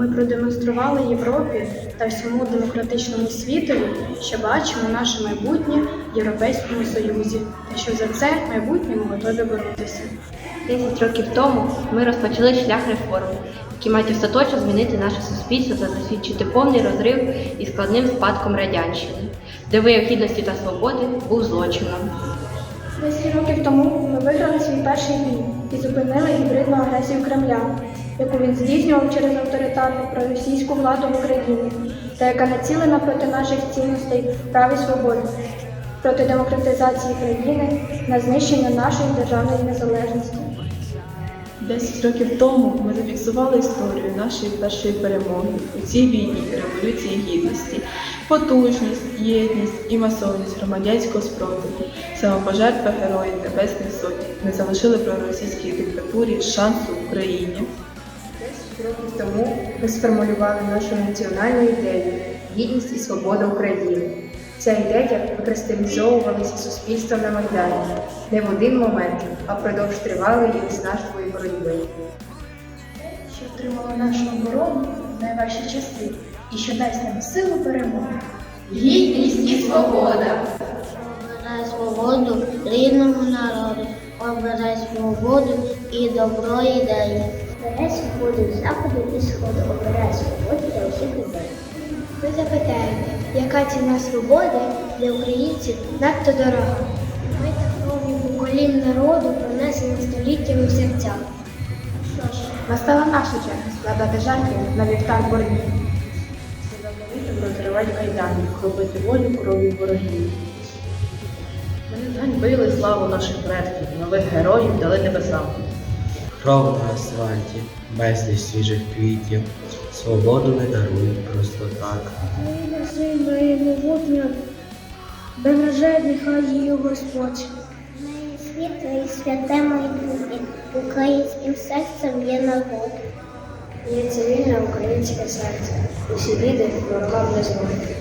ми продемонстрували Європі та всьому демократичному світові, що бачимо наше майбутнє в Європейському Союзі, та що за це майбутнє ми готові боротися. Десять років тому ми розпочали шлях реформ, які мають остаточно змінити наше суспільство та засвідчити повний розрив із складним спадком радянщини, де вияв гідності та свободи був злочином. Десять років тому ми виграли свій перший бій і зупинили гібридну агресію Кремля, яку він здійснював через авторитарну проросійську владу в Україні, та яка націлена проти наших цінностей прав і свободи, проти демократизації країни, на знищення нашої державної незалежності. Десять років тому ми зафіксували історію нашої першої перемоги у цій війні Революції Гідності, потужність, єдність і масовність громадянського спротиву, самопожертва героїв Небесної Сотні не залишили проросійській диктатурі шансу Україні. Років тому ми сформулювали нашу національну ідею гідність і свобода України. Ця ідея викристалізовувалася суспільством на Майдані не в один момент, а впродовж тривалої і виснажливої боротьби. що втримало нашу оборону в найважчі часи і що дасть нам силу перемоги. Гідність і свобода. Обирай свободу рідному народу. Обирай свободу і добро ідеї. Обирай свободу з заходу і сходу. Обирай свободу для усіх людей. Ви запитаєте, яка ціна свободи для українців надто дорога? Ми та кров'ю поколінь народу пронесені століттями в серцях. Що ж, Настала наша черга складати жертви на вівтар боротьби. Заповітом розривати кайдані, робити волю крові ворогів. Ми не зганьбили славу наших предків, нових героїв дали небесам. Кров на асфальті, безліч свіжих квітів, свободу не дарують просто так. Моє сильно і могутньо, береже нехай її Господь. Неї світло і святе майбутнє, українським серцем є народ. Є цивільне українське серце, усі біди ворогам не зможуть.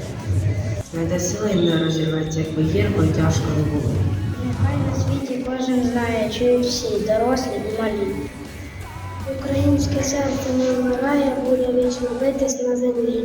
Найде сили не розірветься, якби гірко і тяжко не було. Нехай на світі кожен знає, чують всі, дорослі і малі. Українське серце не вмирає, буде вічно битись на землі.